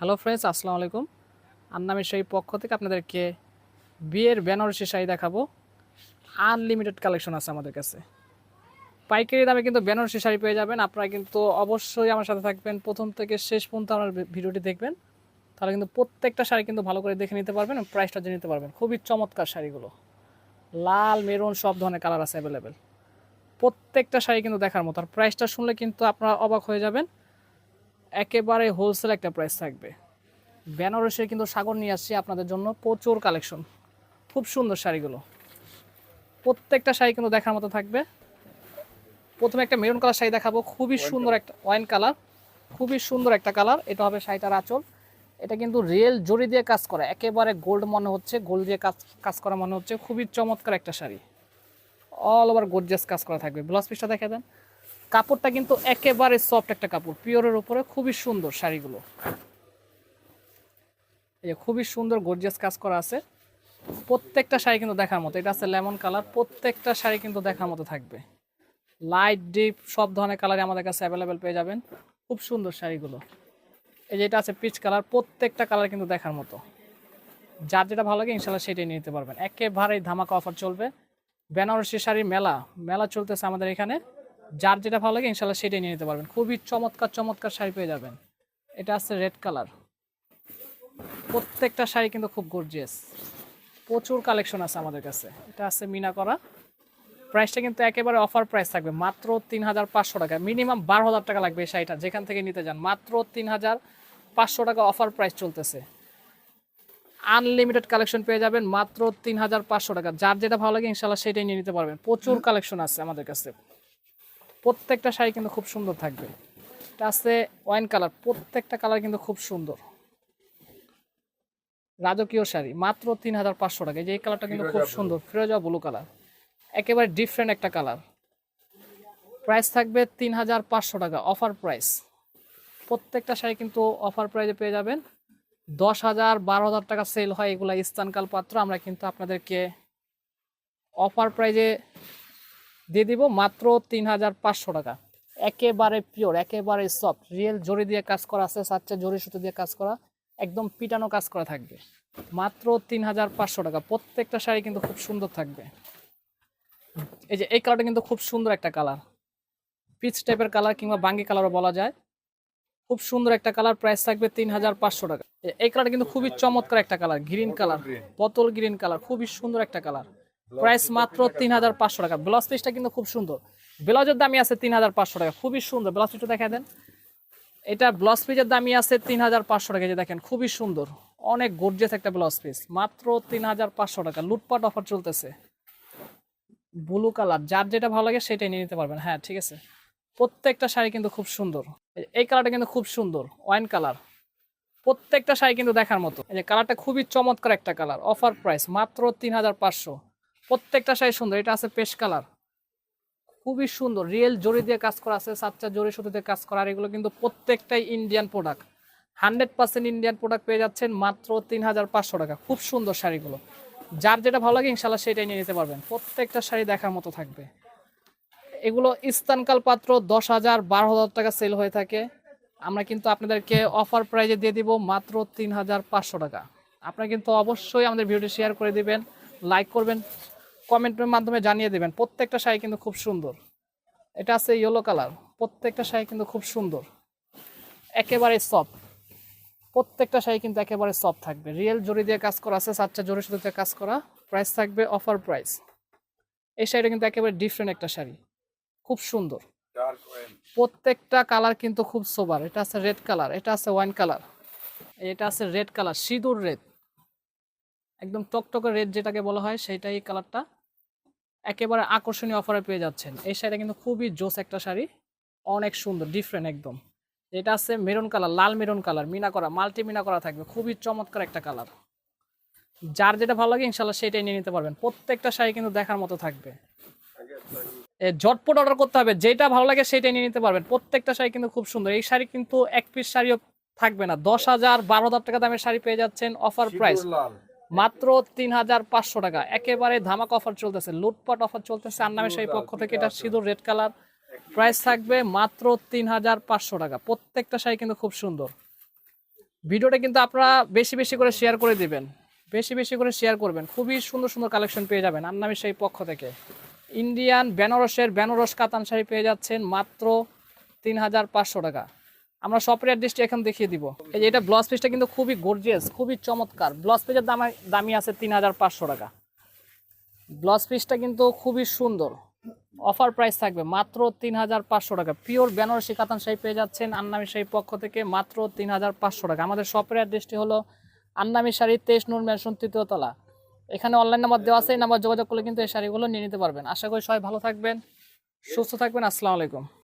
Hello friends আসসালামু আলাইকুম। আন্নামের সেই পক্ষ থেকে আপনাদেরকে বিয়ের বেনারসি শাড়ি দেখাবো। আনলিমিটেড কালেকশন আছে আমাদের কাছে। পাইকারি দামে কিন্তু বেনারসি শাড়ি পেয়ে যাবেন। আপনারা কিন্তু অবশ্যই আমার সাথে থাকবেন। প্রথম থেকে শেষ পর্যন্ত আমার ভিডিওটি দেখবেন। তাহলে কিন্তু প্রত্যেকটা শাড়ি কিন্তু ভালো করে দেখে নিতে পারবেন প্রাইসটা জেনে নিতে পারবেন। খুবই চমৎকার শাড়িগুলো। লাল, মেরুন, সব ধরনের কালার আছে অ্যাভেলেবেল প্রত্যেকটা শাড়ি কিন্তু দেখার মতো। আর প্রাইসটা শুনলে কিন্তু আপনারা অবাক হয়ে যাবেন। একেবারে হোলসেল একটা প্রাইস থাকবে। বেনারসের কিন্তু সাগর নিয়ে আসছি আপনাদের জন্য প্রচুর কালেকশন খুব সুন্দর শাড়িগুলো। প্রত্যেকটা শাড়ি কিন্তু দেখার মতো থাকবে। প্রথমে একটা মেরুন কালার শাড়ি দেখাবো। খুবই সুন্দর একটা ওয়াইন কালার খুবই সুন্দর একটা কালার এটা হবে শাড়িটার আঁচল। এটা কিন্তু রিয়েল জড়ি দিয়ে কাজ করা। একেবারে গোল্ড মনে হচ্ছে। গোল্ড দিয়ে কাজ কাজ করা মনে হচ্ছে। খুবই চমৎকার একটা শাড়ি। অল ওভার গোর্জিয়াস কাজ করা থাকবে। ব্লাউজ পিসটা দেখে দেন। কাপড়টা কিন্তু একেবারে সফট একটা কাপড়। পিওরের উপরে খুবই সুন্দর শাড়িগুলো। এই যে খুবই সুন্দর গর্জিয়াস কাজ করা আছে। প্রত্যেকটা শাড়ি কিন্তু দেখার মতো, এটা আছে লেমন কালার, প্রত্যেকটা শাড়ি কিন্তু দেখার মতো থাকবে। লাইট ডিপ সব ধরনের কালারে আমাদের কাছে অ্যাভেলেবেল পেয়ে যাবেন। খুব সুন্দর শাড়িগুলো। এই যে এটা আছে পিচ কালার, প্রত্যেকটা কালার কিন্তু দেখার মতো। যার যেটা ভালো লাগে ইনশাল্লাহ সেটাই নিয়ে নিতে পারবেন। একেবারেই ধামাকা অফার চলবে। বেনারসি শাড়ির মেলা মেলা চলতেছে আমাদের এখানে। যার যেটা ভালো লাগে, ইনশাল্লাহ সেটাই নিয়ে নিতে পারবেন। খুবই চমৎকার চমৎকার শাড়ি পেয়ে যাবেন। এটা আছে রেড কালার। প্রত্যেকটা শাড়ি কিন্তু খুব গর্জিয়াস প্রচুর কালেকশন আছে আমাদের কাছে। এটা আছে মিনা করা। প্রাইসটা কিন্তু একেবারে অফার প্রাইস থাকবে। মাত্র তিন হাজার পাঁচশো টাকা। মিনিমাম বারো হাজার টাকা লাগবে এই শাড়িটা। যেখান থেকে নিতে যান, মাত্র তিন হাজার পাঁচশো টাকা অফার প্রাইস চলতেছে। আনলিমিটেড কালেকশন পেয়ে যাবেন মাত্র তিন হাজার পাঁচশো টাকা। যার যেটা ভালো লাগে, ইনশাল্লাহ সেটাই নিয়ে নিতে পারবেন। প্রচুর কালেকশন আছে আমাদের কাছে। প্রত্যেকটা শাড়ি কিন্তু খুব সুন্দর থাকবে। এটা আছে ওয়াইন কালার প্রত্যেকটা কালার কিন্তু খুব সুন্দর। রাজকীয় শাড়ি মাত্র তিন হাজার পাঁচশো টাকা। এই যে এই কালারটা কিন্তু খুব সুন্দর ফিরোজা ব্লু কালার। একেবারে ডিফারেন্ট একটা কালার। প্রাইস থাকবে তিন হাজার পাঁচশো টাকা অফার প্রাইস প্রত্যেকটা শাড়ি কিন্তু অফার প্রাইসে পেয়ে যাবেন। দশ হাজার বারো হাজার টাকা সেল হয় এগুলো স্থানকাল পাত্র। আমরা কিন্তু আপনাদেরকে অফার প্রাইজে দিয়ে দিব মাত্র তিন হাজার পাঁচশো টাকা। একেবারে পিওর একেবারে সফট রিয়েল জড়ি দিয়ে কাজ করা আছে সাচ্চা জড়ি সুতো দিয়ে কাজ করা একদম পিটানো কাজ করা থাকবে। মাত্র তিন হাজার পাঁচশো টাকা প্রত্যেকটা শাড়ি কিন্তু খুব সুন্দর থাকবে। এই যে এই কালারটা কিন্তু খুব সুন্দর একটা কালার পিচ টাইপের কালার কিংবা বাঙ্গি কালারও বলা যায়। খুব সুন্দর একটা কালার প্রাইস থাকবে তিন হাজার পাঁচশো টাকা। এই কালারটা কিন্তু খুবই চমৎকার একটা কালার গ্রিন কালার বোতল গ্রিন কালার খুবই সুন্দর একটা কালার প্রাইস মাত্র তিন হাজার পাঁচশো টাকা। ব্লাউজ পিসটা কিন্তু খুব সুন্দর। ব্লাউজের দামই আছে তিন হাজার পাঁচশো টাকা। খুবই সুন্দর। ব্লাউজ পিসটা দেখা দেন। এটা ব্লাউজ পিসের দামই আছে তিন হাজার পাঁচশো টাকা। যে দেখেন খুবই সুন্দর। অনেক গর্জিয়াস একটা ব্লাউজ পিস মাত্র তিন হাজার পাঁচশো টাকা। লুটপাট অফার চলতেছে। ব্লু কালার যার যেটা ভালো লাগে সেটাই নিয়ে নিতে পারবেন। হ্যাঁ ঠিক আছে। প্রত্যেকটা শাড়ি কিন্তু খুব সুন্দর। এই কালারটা কিন্তু খুব সুন্দর। ওয়াইন কালার প্রত্যেকটা শাড়ি কিন্তু দেখার মতো। এই যে কালারটা খুবই চমৎকার একটা কালার অফার প্রাইস মাত্র তিন হাজার পাঁচশো। প্রত্যেকটা শাড়ি সুন্দর, এটা আছে পেশ কালার। খুবই সুন্দর, রিয়েল জড়ি দিয়ে কাজ করা আছে, সাতটা জড়ি সুতো দিয়ে কাজ করা, আর এগুলো কিন্তু প্রত্যেকটাই Indian product hundred percent Indian product পেয়ে যাচ্ছেন মাত্র তিন হাজার পাঁচশো টাকা। খুব সুন্দর শাড়িগুলো। যার যেটা ভালো লাগে ইনশাল্লাহ সেটাই নিয়ে নিতে পারবেন। প্রত্যেকটা শাড়ি দেখার মতো থাকবে। এগুলো স্থানকাল পাত্র দশ হাজার বারো হাজার টাকা সেল হয়ে থাকে। আমরা কিন্তু আপনাদেরকে অফার প্রাইজে দিয়ে দিব মাত্র তিন হাজার পাঁচশো টাকা। আপনারা কিন্তু অবশ্যই আমাদের ভিডিওটি শেয়ার করে দিবেন লাইক করবেন কমেন্টের মাধ্যমে জানিয়ে দেবেন। প্রত্যেকটা শাড়ি কিন্তু খুব সুন্দর। এটা আছে ইয়েলো কালার প্রত্যেকটা শাড়ি কিন্তু খুব সুন্দর। একেবারে সফট প্রত্যেকটা শাড়ি কিন্তু একেবারে সফট থাকবে। রিয়েল জড়ি দিয়ে কাজ করা আছে সাতটা জড়ি সুতো দিয়ে কাজ করা। প্রাইস থাকবে অফার প্রাইস এই শাড়িটা কিন্তু একেবারে ডিফারেন্ট একটা শাড়ি। খুব সুন্দর। প্রত্যেকটা কালার কিন্তু খুব সোবার এটা আছে রেড কালার এটা আছে ওয়াইন কালার এটা আছে রেড কালার সিঁদুর রেড একদম টকটকে রেড যেটাকে বলা হয় সেটাই এই কালারটা একেবারে আকর্ষণীয় অফারে পেয়ে যাচ্ছেন। এই শাড়িটা কিন্তু খুবই জোস একটা শাড়ি অনেক সুন্দর ডিফারেন্ট একদম। এটা আছে মেরুন কালার লাল মেরুন কালার মিনা করা মাল্টি মিনা করা থাকবে খুবই চমৎকার একটা কালার যার যেটা ভালো লাগে ইনশাল্লাহ সেটাই নিয়ে নিতে পারবেন। প্রত্যেকটা শাড়ি কিন্তু দেখার মতো থাকবে। ঝটপট অর্ডার করতে হবে যেটা ভালো লাগে সেটাই নিয়ে নিতে পারবেন। প্রত্যেকটা শাড়ি কিন্তু খুব সুন্দর। এই শাড়ি কিন্তু এক পিস শাড়িও থাকবে না। দশ হাজার বারো হাজার টাকা দামের শাড়ি পেয়ে যাচ্ছেন অফার প্রাইস মাত্র তিন হাজার পাঁচশো টাকা। একেবারে ধামাক অফার চলতেছে, লুটপাট অফার চলতেছে। আর নামে সেই পক্ষ থেকে এটা সিঁদুর রেড কালার প্রাইস থাকবে মাত্র তিন হাজার পাঁচশো টাকা। প্রত্যেকটা শাড়ি কিন্তু খুব সুন্দর। ভিডিওটা কিন্তু আপনারা বেশি বেশি করে শেয়ার করে দিবেন। বেশি বেশি করে শেয়ার করবেন। খুবই সুন্দর সুন্দর কালেকশন পেয়ে যাবেন আন্নামি শাড়ি পক্ষ থেকে। ইন্ডিয়ান বেনারসের বেনারস কাতান শাড়ি পেয়ে যাচ্ছেন মাত্র তিন হাজার পাঁচশো টাকা। আমরা শপের অ্যাড্রেসটি এখন দেখিয়ে দিব। এই যে এটা ব্লাউজ পিসটা কিন্তু খুবই গর্জিয়াস খুবই চমৎকার। ব্লাউজ পিসের দাম, দামি আছে তিন হাজার পাঁচশো টাকা। ব্লাউজ পিসটা কিন্তু খুবই সুন্দর। অফার প্রাইস থাকবে মাত্র তিন হাজার পাঁচশো টাকা। পিওর বেনারসি কাতান শাড়ি পেয়ে যাচ্ছেন আন্নামি শাড়ি পক্ষ থেকে মাত্র তিন হাজার পাঁচশো টাকা। আমাদের শপের অ্যাড্রেসটি হলো আন্নামি শাড়ি তেইশ নূর ম্যানশন তৃতীয়তলা এখানে অনলাইন নাম্বার দেওয়া আছে, এই নাম্বার যোগাযোগ করলে কিন্তু এই শাড়িগুলো নিয়ে নিতে পারবেন। আশা করি সবাই ভালো থাকবেন, সুস্থ থাকবেন। আসসালামু আলাইকুম।